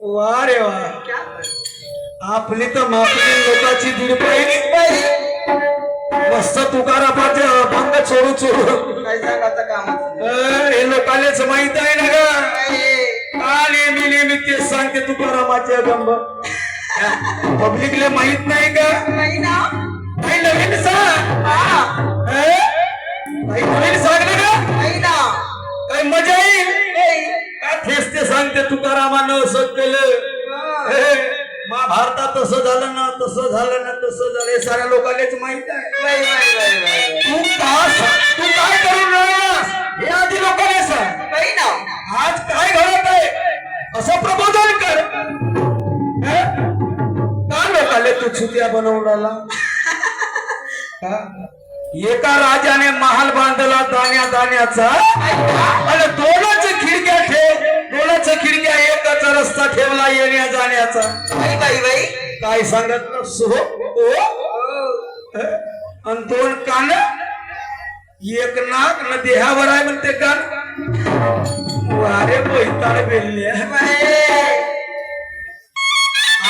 वा रे वा क्या? आपली तर मापली लोकांची दीड पहिली बाई. मस्त तुकारापाचे अभंग चोरू चोरू काय सांगायचं कामच नाही. अं, हे लोकांनाच माहीत आहे ना ग बाई. का नेहमी नेहमी तेच सांगते तुकारामाचे अभंग पब्लिकले माहीत नाही का बाई ना. काही नवीन सांग? काही नवीन सांग ना. काही मजा येईल? ते सांगते तुकारामानं असं केलं. महाभारतात तसं झालं ना तसं झालं ना तसं झालं. हे साऱ्या लोकांनाच माहीत आहे. तू का तू काय करून राहिलास? हे आधी लोकांना सांग. बाई ना. आज काय घडत आहे? असं प्रबोधन कर? का लोकाले तू राहिला हा? एका राजाने महाल बांधला दाण्या दाण्याचा. आणि दोनच खिडक्या ठेव दोनच खिडक्या एकच रस्ता ठेवला येण्या जाण्याचा. काय सांगत. आणि दोन कान? एक नाक न देहावर आहे म्हणते कान. वारे बोलताना बेलले.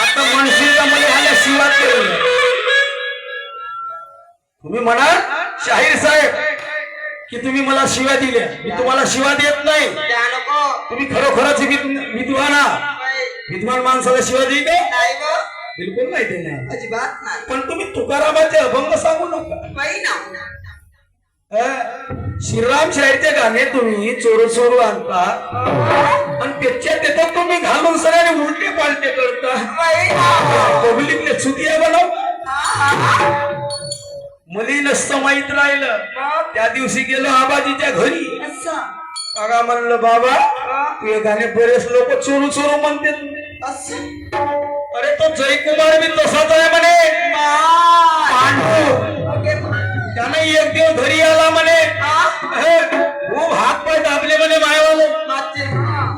आता म्हणशील मला ह्याला शिवा केलं. तुम्ही म्हणाल शाहीर साहेब की तुम्ही मला शिव्या दिल्या मी तुम्हाला शिवा देत नाही. तुम्ही खरोखरच विद- विद्वान. विद्वान माणसाला शिवा देईल का नाही गं. बिलकुल नाही देणार अजिबात नाही पण तुम्ही तुकारामाचे अभंग सांगू नका? श्रीराम शाहीरचे गाणे तुम्ही चोरू चोरू आणता आणि त्याच्या त्याच्यात तुम्ही घालून सगळ्यांनी उलटे पालटे करता. पब्लिकने चुतिया बनव. मुली नसतं माहीत राहिलं? त्या दिवशी गेलो आबाजीच्या घरी. काका म्हणलं बाबा तू हे गाणे बरेच लोक चोरू चोरू म्हणते. अरे तो जयकुमार बी तसाच आहे म्हणे. त्यानं एक दिवस घरी आला म्हणे. खूप हात पाय दाबले म्हणे मायवाले.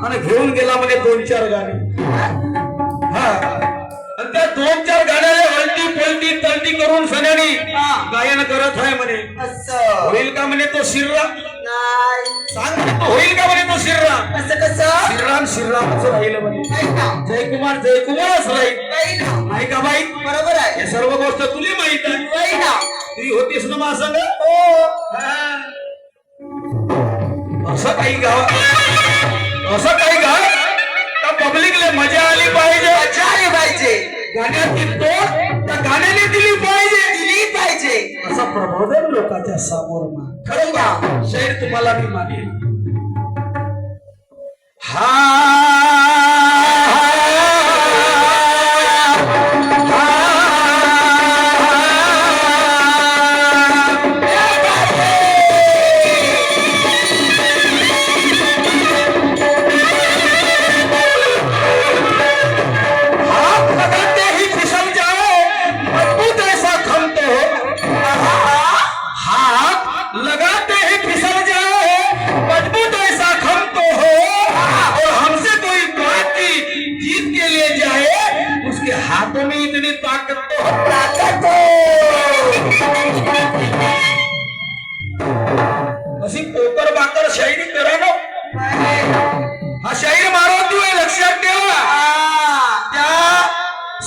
आणि घेऊन गेला म्हणे दोन चार गाणे. हा. आणि त्या दोन चार गाण्याला हलती पलटी तलटी करून सण्यानी गायन करत आहे म्हणे. होईल का म्हणे तो श्रीराम? नाही. सांग तो होईल का म्हणे तो श्रीराम? असं कसं? श्रीराम श्रीरामच राहील म्हणे. जयकुमार जयकुमारच राहील. नाही का बाई? बरोबर आहे. हे सर्व गोष्ट तुला माहीत आहे. बाई ना. ती होतीस ना मा संग हो. असं काही गाव असं काही गाव पब्लिकले मजा आली पाहिजे. मजा आली पाहिजे. गाण्याची तोड त्या गाण्याने दिली पाहिजे. असा प्रबोधन लोकांच्या समोर मान खरं का? शरीर तुम्हाला मी मानेल लगाते ही फिसल जाओ मज़बूत ऐसा खम तो हो और हमसे कोई बात की, जीत के लिए जाए, उसके हाथों में इतनी ताकत तो हो ताकद हो. अशी पोकर बाकर शायरी करा ना. हा शाहीर मारवती आहे लक्षात ठेवा. त्या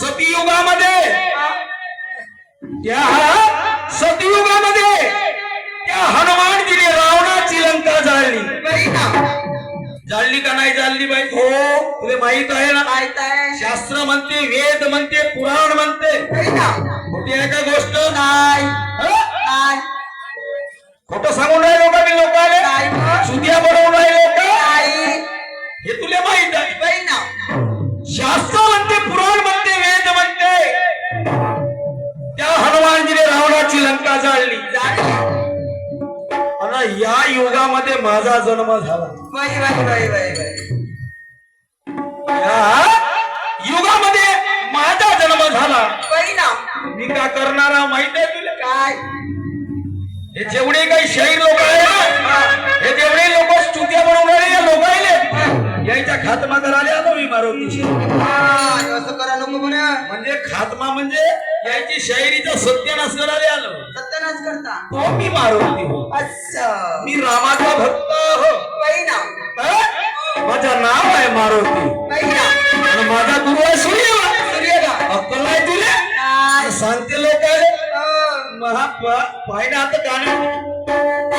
सतयुगामध्ये त्या सतयुगामध्ये त्या हनुमानजीने रावणाची लंका जाळली. जाळली का नाही जाळली बाई? हो तुला माहीत आहे ना? माहीत आहे. शास्त्र म्हणते वेद म्हणते पुराण म्हणते. खोटी आहे का गोष्ट? नाही. खोटं सांगून राहिले लोक मी नाही मग. सुद्या बनवून राहिले लोक हे तुला माहीत आहे. बाई ना. शास्त्र माझा जन्म झाला. बाई बाई बाई बाई बाई. या युगामध्ये माझा जन्म झाला. मी का करणारा माहीत आहे तुला? काय? हे जेवढे काही शहीर लोक आहे ना हे जेवढे लोक स्तुत्या बनवणारे या लोक आहे यायच्या खात्मा करायला आलो मी मारुतीशी. हा, असं करा नको म्हणे. म्हणजे खात्मा म्हणजे यायची शायरीचा सत्यानाश करायला आलो. सत्यानाश करता. तो मी मारुती हो. असं मी रामाचा भक्त हो. हा? माझं नाव आहे मारुती. माझा गुरु आहे सूर्य सूर्य ना अक्कल नाही तुला. सांगते लोक अं, महा पाहिजे आता गाणं.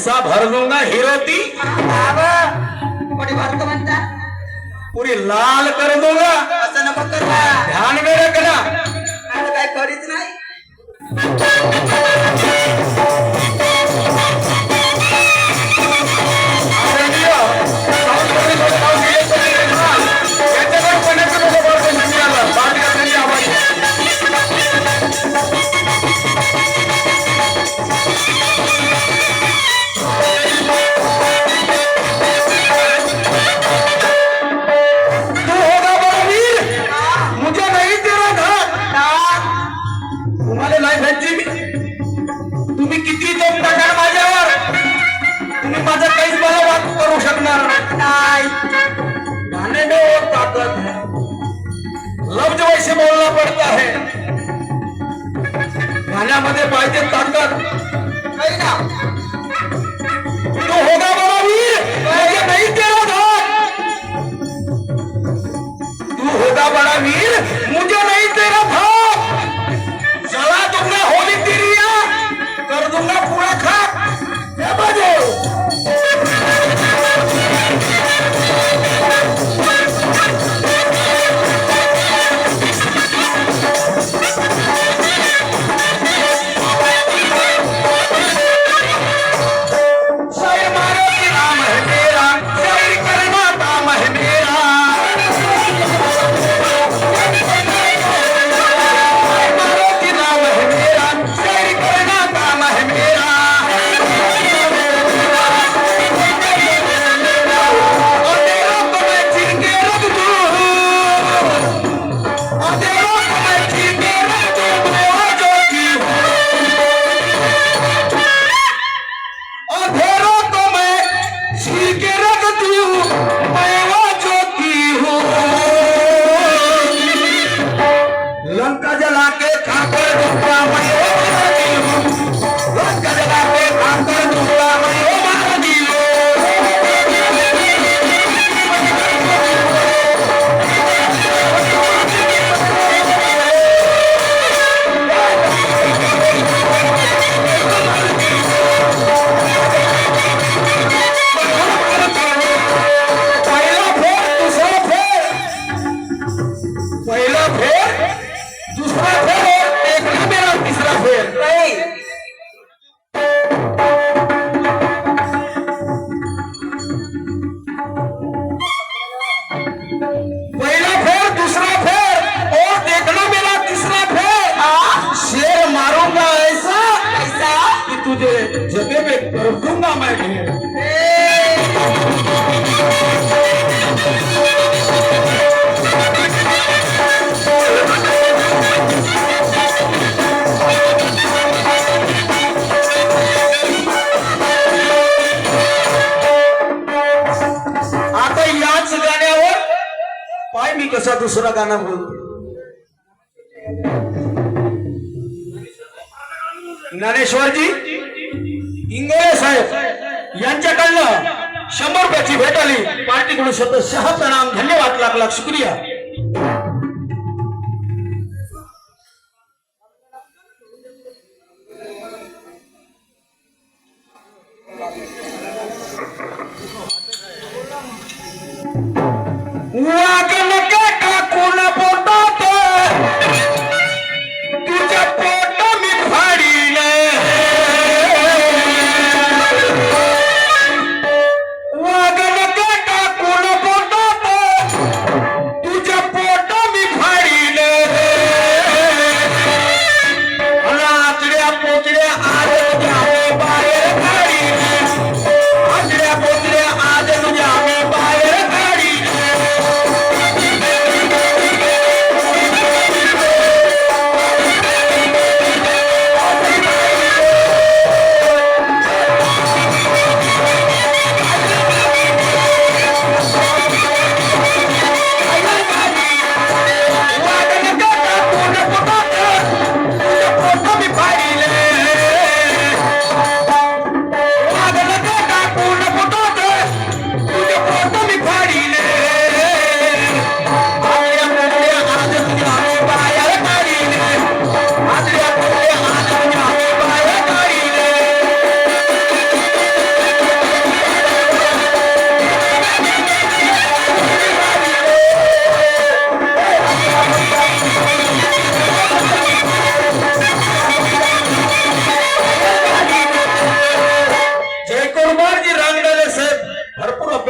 ऐसा भर दूंगा हिरोती कोणी भरतो म्हणता? पूरी लाल कर दूंगा असं नको करा ध्यान में रखना आता काय करीत नाही. बोलना पड़ता है गाण्यामध्ये पाहिजे ताकद. बाई ना. तू होगा बड़ा वीर मुझे नहीं तेरा धाक तू होगा बड़ा वीर मुझे नहीं तेरा धाक जला दूंगा होली तिरिया कर दूंगा पूरा खाक क्या बजो dos brasileiros, é liberal dos brasileiros. कसा गाणं म्हणून. ज्ञानेश्वरजी इंगळे साहेब यांच्याकडनं शंभर रुपयाची भेट आली. पार्टीकडून स्वतः शहा नाम धन्यवाद लागला शुक्रिया.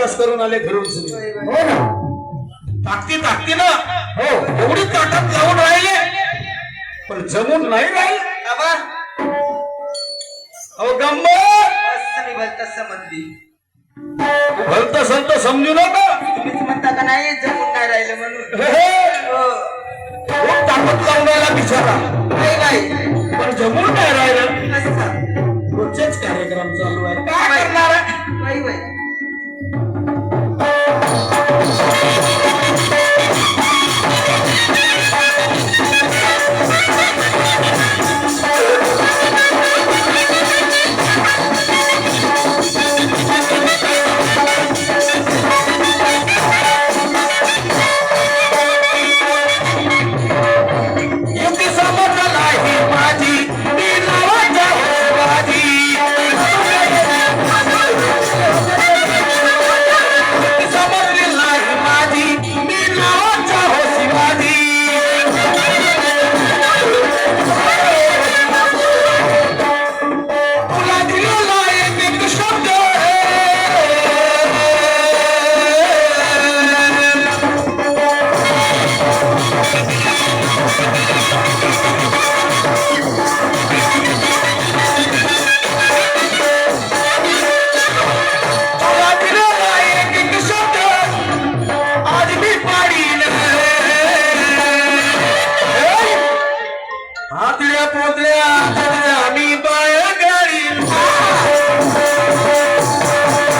अभ्यास करून आले घरून. हो ना. ताकती ताकती ना. हो. एवढी ताकद लावून राहिले. पण जमून नाही राहिले. बाबा. अहो गंमत. भलतं समजली भलत संत समजू नका तुम्हीच म्हणता का नाही जमून नाही राहिलं म्हणून? हे, हे, हो. खूप ताकद लावून राहिला बिचारा. नाही बाई पण जमून नाही राहिलं. रोजचेच कार्यक्रम चालू आहे. काय करणार